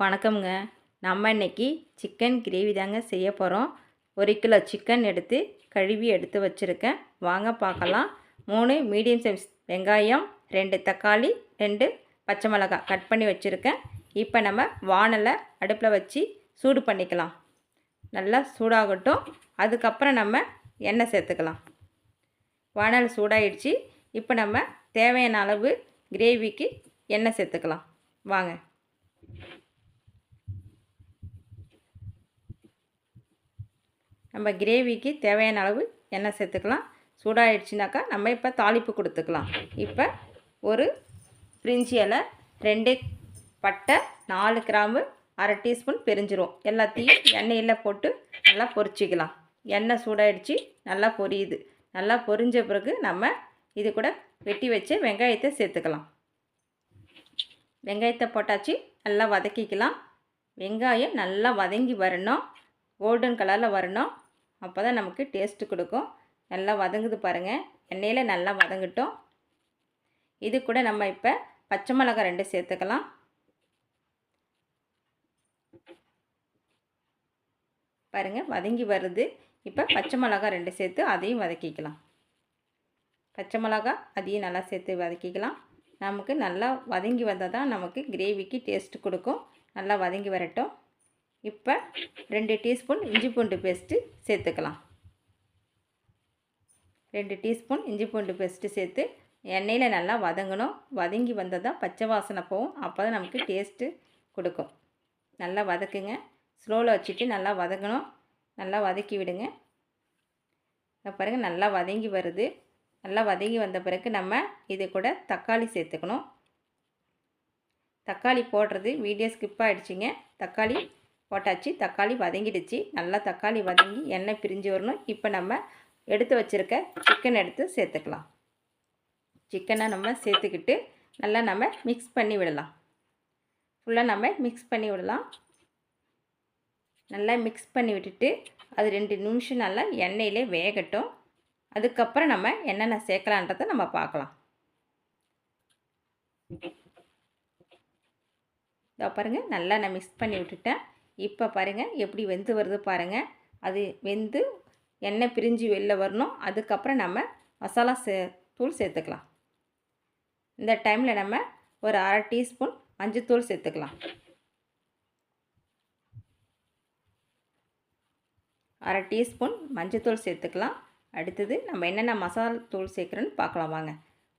வணக்கம்ங்க. நம்ம இன்னைக்கு சிக்கன் கிரேவி தாங்க செய்ய போகிறோம் ஒரு கிலோ சிக்கன் எடுத்து கழுவி எடுத்து வச்சுருக்கேன். வாங்க பார்க்கலாம். மூணு மீடியம் சைஸ் வெங்காயம் ரெண்டு தக்காளி ரெண்டு பச்சை மிளகாய் கட் பண்ணி வச்சுருக்கேன். இப்போ நம்ம வானலை அடுப்பில் வச்சு சூடு பண்ணிக்கலாம். நல்லா சூடாகட்டும். அதுக்கப்புறம் நம்ம எண்ணெய் சேர்த்துக்கலாம். வானல் சூடாயிடுச்சு. இப்போ நம்ம தேவையான அளவு கிரேவிக்கு எண்ணெய் சேர்த்துக்கலாம். வாங்க. நம்ம கிரேவிக்கு தேவையான அளவு எண்ணெய் சேர்த்துக்கலாம். சூடாகிடுச்சுனாக்கா நம்ம இப்போ தாளிப்பு கொடுத்துக்கலாம். இப்போ ஒரு பிரிஞ்சி இலை ரெண்டு பட்டை நாலு கிராம்பு அரை டீஸ்பூன் பிரிஞ்சிரும். எல்லாத்தையும் எண்ணெயில் போட்டு நல்லா பொரிச்சிக்கலாம். எண்ணெய் சூடாயிடுச்சு நல்லா பொரியுது. நல்லா பொரிஞ்ச பிறகு நம்ம இது கூட வெட்டி வச்சு வெங்காயத்தை சேர்த்துக்கலாம். வெங்காயத்தை போட்டாச்சு நல்லா வதக்கிக்கலாம். வெங்காயம் நல்லா வதங்கி வரணும். கோல்டன் கலரில் வரணும். அப்போ தான் நமக்கு டேஸ்ட்டு கொடுக்கும். நல்லா வதங்குது பாருங்கள் எண்ணெயில் நல்லா வதங்கட்டும். இது கூட நம்ம இப்போ பச்சை மிளகாய் ரெண்டு சேர்த்துக்கலாம். பாருங்கள் வதங்கி வருது. இப்போ பச்சை மிளகாய் ரெண்டு சேர்த்து அதையும் வதக்கிக்கலாம். பச்சை மிளகாய் அதையும் நல்லா சேர்த்து வதக்கிக்கலாம். நமக்கு நல்லா வதங்கி வந்தால் தான் நமக்கு கிரேவிக்கு டேஸ்ட்டு கொடுக்கும். நல்லா வதங்கி வரட்டும். இப்போ ரெண்டு டீஸ்பூன் இஞ்சி பூண்டு பேஸ்ட்டு சேர்த்துக்கலாம். ரெண்டு டீஸ்பூன் இஞ்சி பூண்டு பேஸ்ட்டு சேர்த்து எண்ணெயில் நல்லா வதங்கணும். வதங்கி வந்தால் தான் பச்சை வாசனை போகும். அப்போ தான் நமக்கு டேஸ்ட்டு கொடுக்கும். நல்லா வதக்குங்க. ஸ்லோவில் வச்சுட்டு நல்லா வதங்கணும். நல்லா வதக்கி விடுங்க. பாருங்கள் நல்லா வதங்கி வருது. நல்லா வதங்கி வந்த பிறகு நம்ம இது கூட தக்காளி சேர்த்துக்கணும். தக்காளி போடுறது வீடியோ ஸ்கிப் ஆகிடுச்சிங்க தக்காளி போட்டாச்சு. தக்காளி வதங்கிடுச்சு. நல்லா தக்காளி வதங்கி எண்ணெய் பிரிஞ்சு வரணும். இப்போ நம்ம எடுத்து வச்சுருக்க சிக்கன் எடுத்து சேர்த்துக்கலாம். சிக்கனை நம்ம சேர்த்துக்கிட்டு நல்லா நம்ம மிக்ஸ் பண்ணி விடலாம். ஃபுல்லாக நம்ம மிக்ஸ் பண்ணி விடலாம். நல்லா மிக்ஸ் பண்ணி விட்டுட்டு அது ரெண்டு நிமிஷம் நல்லா எண்ணெயிலே வேகட்டும். அதுக்கப்புறம் நம்ம என்னென்ன சேர்க்கலான்றதை நம்ம பார்க்கலாம். இதோ பாருங்கள் நல்லா நான் மிக்ஸ் பண்ணி விட்டுட்டேன். இப்போ பாருங்கள் எப்படி வெந்து வருது பாருங்கள் அது வெந்து எண்ணெய் பிரிஞ்சு வெளில வரணும். அதுக்கப்புறம் நம்ம மசாலா சே தூள் சேர்த்துக்கலாம். இந்த டைமில் நம்ம ஒரு அரை டீஸ்பூன் மஞ்சத்தூள் சேர்த்துக்கலாம். அரை டீஸ்பூன் மஞ்சத்தூள் சேர்த்துக்கலாம். அடுத்தது நம்ம என்னென்ன மசாலா தூள் சேர்க்குறோன்னு பார்க்கலாம் வாங்க.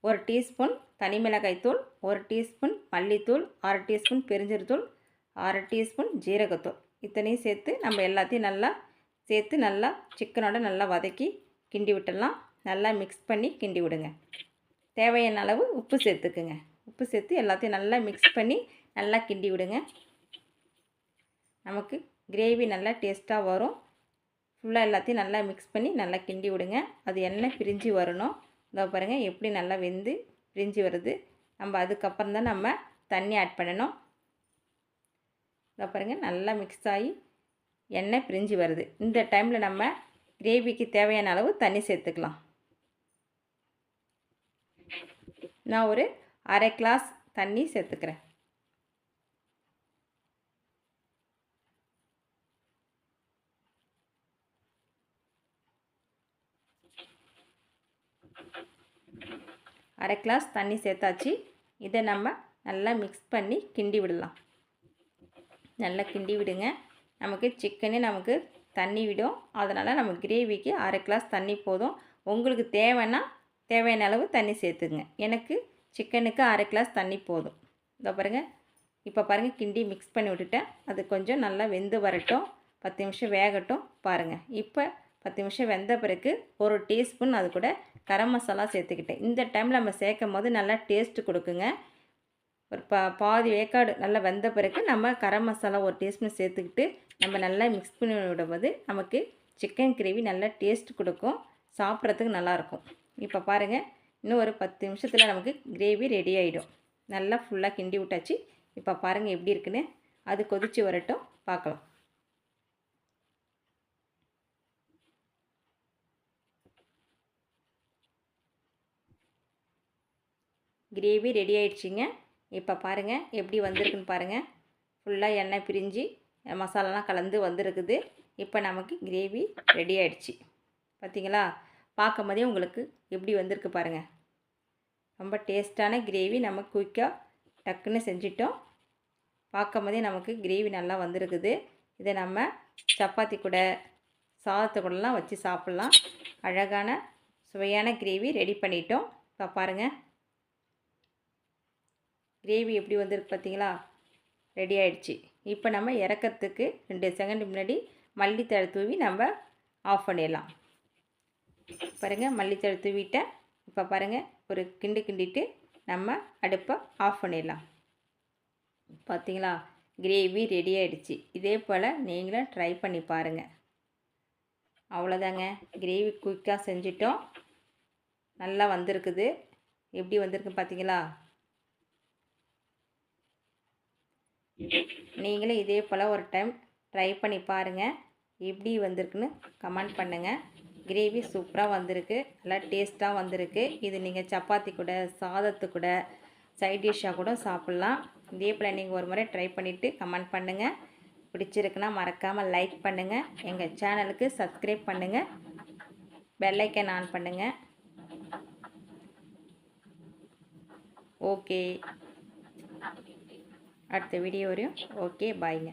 ஒரு டீஸ்பூன் தனி மிளகாய் தூள் ஒரு டீஸ்பூன் மல்லித்தூள் அரை டீஸ்பூன் பெருஞ்சீரத்தூள் அரை டீஸ்பூன் ஜீரகத்தூள். இத்தனையும் சேர்த்து நம்ம எல்லாத்தையும் நல்லா சேர்த்து நல்லா சிக்கனோட நல்லா வதக்கி கிண்டி விட்டுடலாம். நல்லா மிக்ஸ் பண்ணி கிண்டி விடுங்க. தேவையான அளவு உப்பு சேர்த்துக்குங்க. உப்பு சேர்த்து எல்லாத்தையும் நல்லா மிக்ஸ் பண்ணி நல்லா கிண்டி விடுங்க. நமக்கு கிரேவி நல்லா டேஸ்ட்டாக வரும். ஃபுல்லாக எல்லாத்தையும் நல்லா மிக்ஸ் பண்ணி நல்லா கிண்டி விடுங்க. அது எண்ணெய் பிரிஞ்சு வரணும். இதோ பாருங்கள் எப்படி நல்லா வெந்து பிரிஞ்சு வருது. நம்ம அதுக்கப்புறம் தான் நம்ம தண்ணி ஆட் பண்ணணும். இதோ பாருங்கள் நல்லா மிக்ஸ் ஆகி எண்ணெய் பிரிஞ்சு வருது. இந்த டைமில் நம்ம கிரேவிக்கு தேவையான அளவு தண்ணி சேர்த்துக்கலாம். நான் ஒரு அரை கிளாஸ் தண்ணி சேர்த்துக்கிறேன். அரை கிளாஸ் தண்ணி சேர்த்தாச்சு. இதை நம்ம நல்லா மிக்ஸ் பண்ணி கிண்டி விடலாம். நல்லா கிண்டி விடுங்க. நமக்கு சிக்கனே நமக்கு தண்ணி விடும். அதனால் நம்ம கிரேவிக்கு அரை கிளாஸ் தண்ணி போதும். உங்களுக்கு தேவைன்னா தேவையான அளவு தண்ணி சேர்த்துங்க எனக்கு சிக்கனுக்கு அரை கிளாஸ் தண்ணி போதும். இதோ பாருங்கள் இப்போ பாருங்கள் கிண்டி மிக்ஸ் பண்ணி விட்டுட்டேன். அது கொஞ்சம் நல்லா வெந்து வரட்டும். பத்து நிமிஷம் வேகட்டும் பாருங்கள் இப்போ பத்து நிமிஷம் வெந்த பிறகு ஒரு டீஸ்பூன் அது கூட கரம் மசாலா சேர்த்துக்கிட்டேன். இந்த டைமில் நம்ம சேர்க்கும் போது நல்லா டேஸ்ட்டு கொடுக்குங்க. ஒரு பா பாதி வேக்காடு நல்லா வெந்த பிறகு நம்ம கரம் மசாலா ஒரு டீஸ்பூன் சேர்த்துக்கிட்டு நம்ம நல்லா மிக்ஸ் பண்ணி விடும்போது நமக்கு சிக்கன் கிரேவி நல்லா டேஸ்ட் கொடுக்கும். சாப்பிட்றதுக்கு நல்லாயிருக்கும். இப்போ பாருங்கள் இன்னும் ஒரு பத்து நிமிஷத்தில் நமக்கு கிரேவி ரெடி ஆகிடும் நல்லா ஃபுல்லாக கிண்டி விட்டாச்சு. இப்போ பாருங்கள் எப்படி இருக்குன்னு. அது கொதித்து வரட்டும். பார்க்கலாம். கிரேவி ரெடி ஆயிடுச்சுங்க. இப்போ பாருங்கள் எப்படி வந்திருக்குன்னு பாருங்கள் ஃபுல்லாக எண்ணெய் பிரிஞ்சு மசாலாலாம் கலந்து வந்திருக்குது. இப்போ நமக்கு கிரேவி ரெடி ஆயிடுச்சு. பார்த்தீங்களா? பார்க்கும் போதே உங்களுக்கு எப்படி வந்திருக்கு பாருங்கள் ரொம்ப டேஸ்ட்டான கிரேவி. நம்ம குயிக்காக டக்குன்னு செஞ்சிட்டோம். பார்க்கும் போதே நமக்கு கிரேவி நல்லா வந்திருக்குது. இதை நம்ம சப்பாத்தி கூட சாதத்தை கூடலாம் வச்சு சாப்பிட்லாம். அழகான சுவையான கிரேவி ரெடி பண்ணிட்டோம். இப்போ பாருங்கள் கிரேவி எப்படி வந்திருக்கு பார்த்தீங்களா? ரெடி ஆயிடுச்சு. இப்போ நம்ம இறக்கிறதுக்கு ரெண்டு செகண்ட் முன்னாடி மல்லித்தழை தூவி நம்ம ஆஃப் பண்ணிடலாம். பாருங்கள் மல்லித்தழை தூவிட்டேன் இப்போ பாருங்கள் ஒரு கிண்டு கிண்டிட்டு நம்ம அடுப்பை ஆஃப் பண்ணிடலாம். பார்த்தீங்களா? கிரேவி ரெடி ஆகிடுச்சு இதே போல் நீங்களும் ட்ரை பண்ணி பாருங்கள் அவ்வளோதாங்க. கிரேவி குயிக்காக செஞ்சிட்டோம். நல்லா வந்திருக்குது. எப்படி வந்திருக்கு பார்த்தீங்களா? நீங்களும் இதே போல் ஒரு டைம் ட்ரை பண்ணி பாருங்கள் எப்படி வந்திருக்குன்னு கமெண்ட் பண்ணுங்கள் கிரேவி சூப்பராக வந்திருக்கு. நல்லா டேஸ்ட்டாக வந்திருக்கு. இது நீங்கள் சப்பாத்தி கூட சாதத்து கூட சைட் டிஷ்ஷாக கூட சாப்பிட்லாம். இதே போல் நீங்கள் ஒரு முறை ட்ரை பண்ணிவிட்டு கமெண்ட் பண்ணுங்கள் பிடிச்சிருக்குன்னா மறக்காமல் லைக் பண்ணுங்கள் எங்கள் சேனலுக்கு சப்ஸ்கிரைப் பண்ணுங்கள் பெல்லைக்கன் ஆன் பண்ணுங்கள் ஓகே அடுத்த வீடியோ வரையும் ஓகே பாய்ங்க